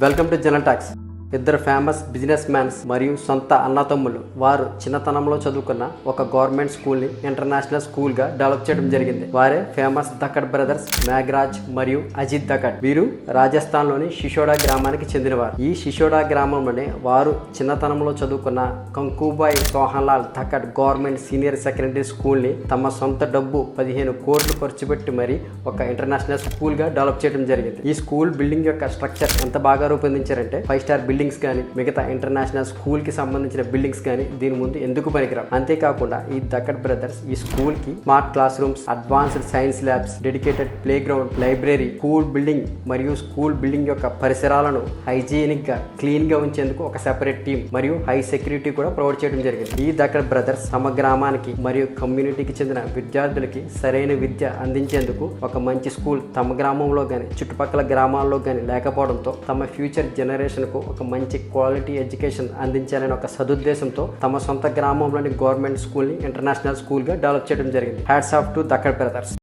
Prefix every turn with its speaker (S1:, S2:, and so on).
S1: Welcome to General Tax. ఇద్దరు famous business mans మరియు సొంత అన్నతమ్ములు. వారు చిన్నతనంలో చదువుకున్న ఒక గవర్నమెంట్ స్కూల్ని ఇంటర్నేషనల్ స్కూల్గా డెవలప్ చేయడం జరిగింది. వారే ఫేమస్ దక్కడ్ బ్రదర్స్ మేఘరాజ్ మరియు అజిత్ దక్కడ్ వీరు రాజస్థాన్లోని శిషోడా గ్రామానికి చెందినవారు. ఈ శిషోడా గ్రామంలోనే వారు చిన్నతనంలో చదువుకున్న Kankubai Sohanlal Dhakkad government senior secondary స్కూల్ని తమ సొంత డబ్బు పదిహేను కోట్లు ఖర్చు పెట్టి మరి ఒక ఇంటర్నేషనల్ స్కూల్గా డెవలప్ చేయడం జరిగింది. ఈ స్కూల్ బిల్డింగ్ యొక్క స్ట్రక్చర్ ఎంత బాగా రూపొందించారంటే ఫైవ్ స్టార్ బిల్డింగ్ బిల్డింగ్స్ కానీ మిగతా ఇంటర్నేషనల్ స్కూల్కి సంబంధించిన బిల్డింగ్స్ కానీ దీని ముందు ఎందుకు పనికిరావు? అంతేకాకుండా ఈ దక్కడ్ బ్రదర్స్ ఈ స్కూల్కి smart classrooms advanced science labs dedicated playground library school building మరియు స్కూల్ బిల్డింగ్ యొక్క పరిసరాలను హైజీనిక్గా క్లీన్గా ఉంచేందుకు ఒక సెపరేట్ టీం మరియు హై సెక్యూరిటీ కూడా ప్రొవైడ్ చేయడం జరిగింది. ఈ దక్కడ్ బ్రదర్స్ తమ గ్రామానికి మరియు కమ్యూనిటీకి చెందిన విద్యార్థులకి సరైన విద్య అందించేందుకు ఒక మంచి స్కూల్ తమ గ్రామంలో కానీ చుట్టుపక్కల గ్రామాల్లో కానీ లేకపోవడంతో తమ ఫ్యూచర్ జనరేషన్కు ఒక మంచి క్వాలిటీ ఎడ్యుకేషన్ అందించాలనే ఒక సదుద్దేశంతో తమ సొంత గ్రామంలోని గవర్నమెంట్ స్కూల్ని ఇంటర్నేషనల్ స్కూల్గా డెవలప్ చేయడం జరిగింది. Hats off to Dhakkad brothers